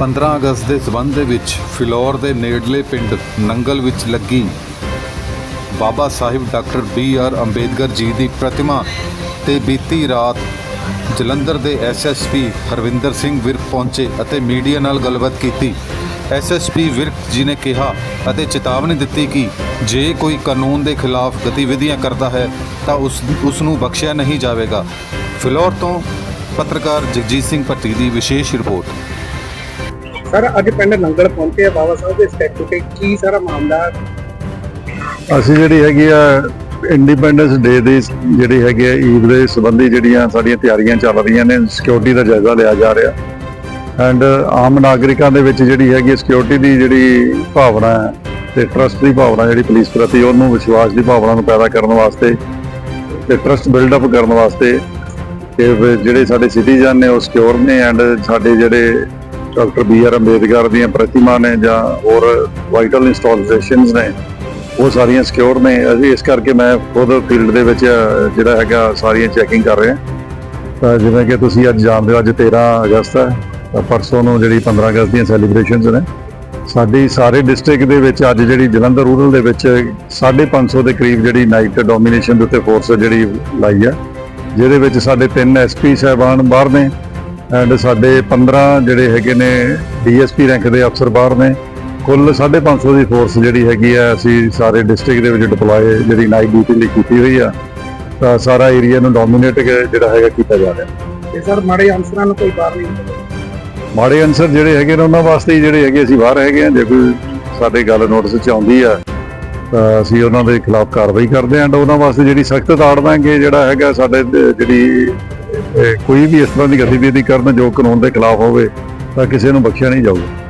15 ਅਗਸਤ ਦੇ ਸਬੰਧ ਦੇ ਵਿੱਚ ਫਿਲੌਰ ਦੇ ਨੇੜਲੇ ਪਿੰਡ ਨੰਗਲ ਵਿੱਚ ਲੱਗੀ Baba Sahib doctor B R Ambedkar ji ਦੀ ਪ੍ਰਤਿਮਾ ਤੇ ਬੀਤੀ ਰਾਤ ਜਲੰਧਰ ਦੇ ਐਸਐਸਪੀ ਹਰਵਿੰਦਰ ਸਿੰਘ ਵਿਰਕ ਪਹੁੰਚੇ ਅਤੇ ਮੀਡੀਆ ਨਾਲ ਗੱਲਬਾਤ ਕੀਤੀ। ਐਸਐਸਪੀ ਵਿਰਕ ਜੀ ਨੇ ਕਿਹਾ ਅਤੇ ਚੇਤਾਵਨੀ ਦਿੱਤੀ ਕਿ ਜੇ ਕੋਈ ਕਾਨੂੰਨ ਦੇ ਖਿਲਾਫ ਗਤੀਵਿਧੀਆਂ ਕਰਦਾ ਹੈ ਤਾਂ ਉਸ ਉਸ ਨੂੰ ਬਖਸ਼ਿਆ ਨਹੀਂ ਜਾਵੇਗਾ। ਫਿਲੌਰ ਤੋਂ ਪੱਤਰਕਾਰ ਜਗਜੀਤ ਸਿੰਘ ਭੱਟੀ ਦੀ ਵਿਸ਼ੇਸ਼ ਰਿਪੋਰਟ। ਸਰ, ਅੱਜ ਪਿੰਡ ਨੰਗਲ ਪਹੁੰਚੇ ਆ ਬਾਬਾ ਸਾਹਿਬ ਦੇ ਸਟੈਚੂ ਤੇ। ਕੀ ਸਾਰਾ ਮਾਮਲਾ ਅਸੀਂ ਜਿਹੜੀ ਹੈਗੀ ਆ ਇੰਡੀਪੈਂਡੈਂਸ ਡੇ ਦੀ ਜਿਹੜੀ ਹੈਗੀ ਆ ਈਦ ਦੇ ਸੰਬੰਧੀ ਜਿਹੜੀਆਂ ਸਾਡੀਆਂ ਤਿਆਰੀਆਂ ਚੱਲ ਰਹੀਆਂ ਨੇ ਸਿਕਿਉਰਿਟੀ ਦਾ ਜਾਇਜ਼ਾ ਲਿਆ ਜਾ ਰਿਹਾ। ਐਂਡ ਆਮ ਨਾਗਰਿਕਾਂ ਦੇ ਵਿੱਚ ਜਿਹੜੀ ਹੈਗੀ ਸਿਕਿਉਰਿਟੀ ਦੀ ਜਿਹੜੀ ਭਾਵਨਾ ਹੈ ਤੇ ਟਰਸਟ ਦੀ ਭਾਵਨਾ ਜਿਹੜੀ ਪੁਲਿਸ ਪ੍ਰਤੀ, ਉਹਨੂੰ ਵਿਸ਼ਵਾਸ ਦੀ ਭਾਵਨਾ ਨੂੰ ਪੈਦਾ ਕਰਨ ਵਾਸਤੇ ਤੇ ਟਰਸਟ ਬਿਲਡ ਅਪ ਕਰਨ ਵਾਸਤੇ ਤੇ ਜਿਹੜੇ ਸਾਡੇ ਸਿਟੀਜ਼ਨ ਨੇ ਉਹ ਸਿਕਿਉਰ ਨੇ ਐਂਡ ਸਾਡੇ ਜਿਹੜੇ ਡਾਕਟਰ ਬੀ ਆਰ ਅੰਬੇਦਕਰ ਦੀਆਂ ਪ੍ਰਤਿਮਾ ਨੇ ਜਾਂ ਹੋਰ ਵਾਈਟਲ ਇੰਸਟਾਲੇਸ਼ਨਸ ਨੇ, ਉਹ ਸਾਰੀਆਂ ਸਿਕਿਉਰ ਨੇ। ਅਸੀਂ ਇਸ ਕਰਕੇ ਮੈਂ ਖੁਦ ਫੀਲਡ ਦੇ ਵਿੱਚ ਜਿਹੜਾ ਹੈਗਾ, ਸਾਰੀਆਂ ਚੈਕਿੰਗ ਕਰ ਰਿਹਾ। ਤਾਂ ਜਿਵੇਂ ਕਿ ਤੁਸੀਂ ਅੱਜ ਜਾਣਦੇ ਹੋ, ਅੱਜ 13 ਅਗਸਤ ਹੈ ਪਰਸੋਂ ਨੂੰ ਜਿਹੜੀ 15 ਅਗਸਤ ਦੀਆਂ ਸੈਲੀਬ੍ਰੇਸ਼ਨਸ ਨੇ। ਸਾਡੀ ਸਾਰੇ ਡਿਸਟ੍ਰਿਕਟ ਦੇ ਵਿੱਚ ਅੱਜ ਜਿਹੜੀ ਜਲੰਧਰ ਰੂਰਲ ਦੇ ਵਿੱਚ 550 ਦੇ ਕਰੀਬ ਜਿਹੜੀ ਨਾਈਟ ਡੋਮੀਨੇਸ਼ਨ ਦੇ ਉੱਤੇ ਫੋਰਸ ਜਿਹੜੀ ਲਾਈ ਹੈ, ਜਿਹਦੇ ਵਿੱਚ ਸਾਡੇ ਤਿੰਨ ਐਸਪੀ ਸਾਹਿਬਾਨ ਬਾਹਰ ਨੇ ਐਂਡ ਸਾਡੇ 15 ਜਿਹੜੇ ਹੈਗੇ ਨੇ ਡੀਐਸਪੀ ਰੈਂਕ ਦੇ ਅਫਸਰ ਬਾਹਰ ਨੇ ਕੁੱਲ 550 ਦੀ ਫੋਰਸ ਜਿਹੜੀ ਹੈਗੀ ਆ ਅਸੀਂ ਸਾਰੇ ਡਿਸਟ੍ਰਿਕਟ ਦੇ ਵਿੱਚ ਡਿਪਲੋਏ ਜਿਹੜੀ ਨਾਈਟ ਡਿਊਟੀ ਲਈ ਕੀਤੀ ਹੋਈ ਆ ਤਾਂ ਸਾਰਾ ਏਰੀਆ ਨੂੰ ਡੋਮੀਨੇਟ ਜਿਹੜਾ ਹੈਗਾ ਕੀਤਾ ਜਾ ਰਿਹਾ ਤੇ ਸਰ ਮਾੜੇ ਅਨਸਰਾਂ ਨੂੰ ਕੋਈ ਬਾਹਰ ਨਹੀਂ। ਮਾੜੇ ਅਨਸਰ ਜਿਹੜੇ ਹੈਗੇ ਨੇ ਉਹਨਾਂ ਵਾਸਤੇ ਹੀ ਜਿਹੜੇ ਹੈਗੇ ਅਸੀਂ ਬਾਹਰ ਹੈਗੇ ਆ ਜੇ ਕੋਈ ਸਾਡੇ ਗੱਲ ਨੋਟਿਸ ਚ ਆਉਂਦੀ ਆ ਤਾਂ ਅਸੀਂ ਉਹਨਾਂ ਦੇ ਖਿਲਾਫ ਕਾਰਵਾਈ ਕਰਦੇ ਆਂ ਐਂਡ ਉਹਨਾਂ ਵਾਸਤੇ ਜਿਹੜੀ ਸਖਤ ਤਾੜ ਦਾਂਗੇ ਜਿਹੜਾ ਹੈਗਾ ਸਾਡੇ ਜਿਹੜੀ ਕੋਈ ਵੀ ਇਸ ਤਰ੍ਹਾਂ ਦੀ ਗਤੀਵਿਧੀ ਕਰਨ ਜੋ ਕਾਨੂੰਨ ਦੇ ਖਿਲਾਫ ਹੋਵੇ ਤਾਂ ਕਿਸੇ ਨੂੰ ਬਖਸ਼ਿਆ ਨਹੀਂ ਜਾਊਗਾ।